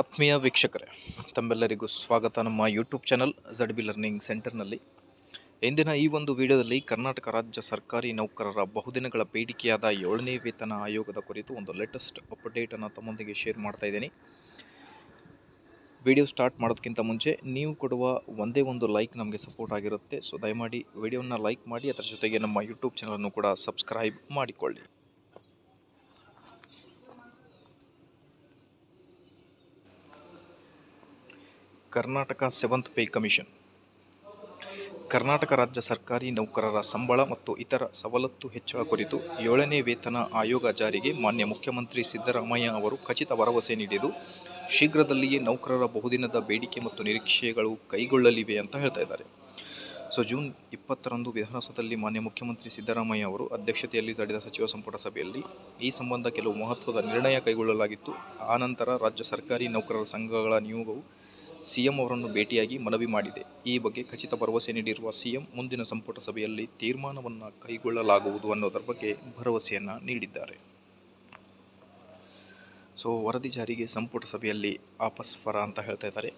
ಆತ್ಮೀಯ ವೀಕ್ಷಕರೇ, ತಮ್ಮೆಲ್ಲರಿಗೂ ಸ್ವಾಗತ. ನಮ್ಮ YouTube channel Z B learning ಸೆಂಟರ್ನಲ್ಲಿ ಇಂದಿನ ಈ ಒಂದು ವಿಡಿಯೋದಲ್ಲಿ ಕರ್ನಾಟಕ ರಾಜ್ಯ ಸರ್ಕಾರಿ ನೌಕರರ ಬಹುದಿನಗಳ ಬೇಡಿಕೆಯಾದ ಏಳನೇ ವೇತನ ಆಯೋಗದ ಕುರಿತು ಒಂದು ಲೇಟೆಸ್ಟ್ ಅಪ್ಡೇಟನ್ನು ತಮ್ಮೊಂದಿಗೆ ಶೇರ್ ಮಾಡ್ತಾ ಇದ್ದೀನಿ. ವಿಡಿಯೋ ಸ್ಟಾರ್ಟ್ ಮಾಡೋದಕ್ಕಿಂತ ಮುಂಚೆ ನೀವು ಕೊಡುವ ಒಂದೇ ಒಂದು ಲೈಕ್ ನಮಗೆ ಸಪೋರ್ಟ್ ಆಗಿರುತ್ತೆ. ಸೊ ದಯಮಾಡಿ ವಿಡಿಯೋನ ಲೈಕ್ ಮಾಡಿ, ಅದರ ಜೊತೆಗೆ ನಮ್ಮ ಯೂಟ್ಯೂಬ್ ಚಾನಲನ್ನು ಕೂಡ ಸಬ್ಸ್ಕ್ರೈಬ್ ಮಾಡಿಕೊಳ್ಳಿ. Karnataka seventh pay commission Karnataka ರಾಜ್ಯ ಸರ್ಕಾರಿ ನೌಕರರ ಸಂಬಳ ಮತ್ತು ಇತರ ಸವಲತ್ತು ಹೆಚ್ಚಳ ಕುರಿತು ಏಳನೇ ವೇತನ ಆಯೋಗ ಜಾರಿಗೆ ಮಾನ್ಯ ಮುಖ್ಯಮಂತ್ರಿ ಸಿದ್ದರಾಮಯ್ಯ ಅವರು ಖಚಿತ ಭರವಸೆ ನೀಡಿದ್ದು, ಶೀಘ್ರದಲ್ಲಿಯೇ ನೌಕರರ ಬಹುದಿನದ ಬೇಡಿಕೆ ಮತ್ತು ನಿರೀಕ್ಷೆಗಳು ಕೈಗೊಳ್ಳಲಿವೆ ಅಂತ ಹೇಳ್ತಾ ಇದ್ದಾರೆ. ಸೊ, ಜೂನ್ ಇಪ್ಪತ್ತರಂದು ವಿಧಾನಸೌಧದಲ್ಲಿ ಮಾನ್ಯ ಮುಖ್ಯಮಂತ್ರಿ ಸಿದ್ದರಾಮಯ್ಯ ಅವರು ಅಧ್ಯಕ್ಷತೆಯಲ್ಲಿ ನಡೆದ ಸಚಿವ ಸಂಪುಟ ಸಭೆಯಲ್ಲಿ ಈ ಸಂಬಂಧ ಕೆಲವು ಮಹತ್ವದ ನಿರ್ಣಯ ಕೈಗೊಳ್ಳಲಾಗಿತ್ತು. ಆನಂತರ ರಾಜ್ಯ ಸರ್ಕಾರಿ ನೌಕರರ ಸಂಘಗಳ ನಿಯೋಗವು ಸಿಎಂ ಅವರನ್ನು ಭೇಟಿಯಾಗಿ ಮನವಿ ಮಾಡಿದೆ. ಈ ಬಗ್ಗೆ ಖಚಿತ ಭರವಸೆ ನೀಡಿರುವ ಸಿಎಂ ಮುಂದಿನ ಸಂಪುಟ ಸಭೆಯಲ್ಲಿ ತೀರ್ಮಾನವನ್ನು ಕೈಗೊಳ್ಳಲಾಗುವುದು ಅನ್ನೋದರ ಬಗ್ಗೆ ಭರವಸೆಯನ್ನು ನೀಡಿದ್ದಾರೆ. ಸೊ ವರದಿ ಜಾರಿಗೆ ಸಂಪುಟ ಸಭೆಯಲ್ಲಿ ಆಪಸ್ಫರ ಅಂತ ಹೇಳ್ತಾ ಇದ್ದಾರೆ.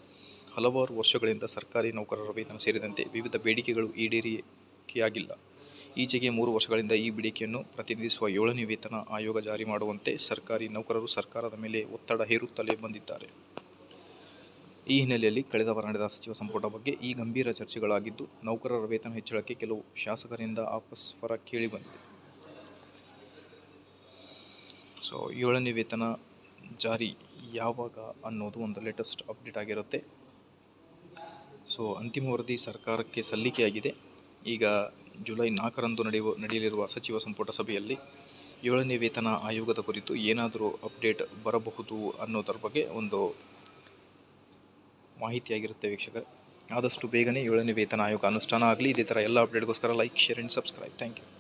ಹಲವಾರು ವರ್ಷಗಳಿಂದ ಸರ್ಕಾರಿ ನೌಕರರ ವೇತನ ಸೇರಿದಂತೆ ವಿವಿಧ ಬೇಡಿಕೆಗಳು ಈಡೇರಿಕೆಯಾಗಿಲ್ಲ. ಈಚೆಗೆ ಮೂರು ವರ್ಷಗಳಿಂದ ಈ ಬೇಡಿಕೆಯನ್ನು ಪ್ರತಿನಿಧಿಸುವ ಏಳನೇ ವೇತನ ಆಯೋಗ ಜಾರಿ ಮಾಡುವಂತೆ ಸರ್ಕಾರಿ ನೌಕರರು ಸರ್ಕಾರದ ಮೇಲೆ ಒತ್ತಡ ಹೇರುತ್ತಲೇ ಬಂದಿದ್ದಾರೆ. ಈ ಹಿನ್ನೆಲೆಯಲ್ಲಿ ಕಳೆದ ವಾರ ನಡೆದ ಸಚಿವ ಸಂಪುಟ ಬಗ್ಗೆ ಈ ಗಂಭೀರ ಚರ್ಚೆಗಳಾಗಿದ್ದು, ನೌಕರರ ವೇತನ ಹೆಚ್ಚಳಕ್ಕೆ ಕೆಲವು ಶಾಸಕರಿಂದ ಆಪಸ್ವರ ಕೇಳಿಬಂದಿದೆ ಸೊ ಏಳನೇ ವೇತನ ಜಾರಿ ಯಾವಾಗ ಅನ್ನೋದು ಒಂದು ಲೇಟೆಸ್ಟ್ ಅಪ್ಡೇಟ್ ಆಗಿರುತ್ತೆ. ಸೊ ಅಂತಿಮ ವರದಿ ಸರ್ಕಾರಕ್ಕೆ ಸಲ್ಲಿಕೆಯಾಗಿದೆ. ಈಗ ಜುಲೈ ನಾಲ್ಕರಂದು ನಡೆಯುವ, ನಡೆಯಲಿರುವ ಸಚಿವ ಸಂಪುಟ ಸಭೆಯಲ್ಲಿ ಏಳನೇ ವೇತನ ಆಯೋಗದ ಕುರಿತು ಏನಾದರೂ ಅಪ್ಡೇಟ್ ಬರಬಹುದು ಅನ್ನೋದರ ಬಗ್ಗೆ ಒಂದು ಮಾಹಿತಿಯಾಗಿರುತ್ತೆ ವೀಕ್ಷಕರೇ. ಆದಷ್ಟು ಬೇಗನೆ ಏಳನೇ ವೇತನ ಆಯೋಗ ಅನುಷ್ಠಾನ ಆಗಲಿ, ಇದೇ ಥರ ಎಲ್ಲ ಅಪ್ಡೇಟ್ಗೋಸ್ಕರ like share and subscribe thank you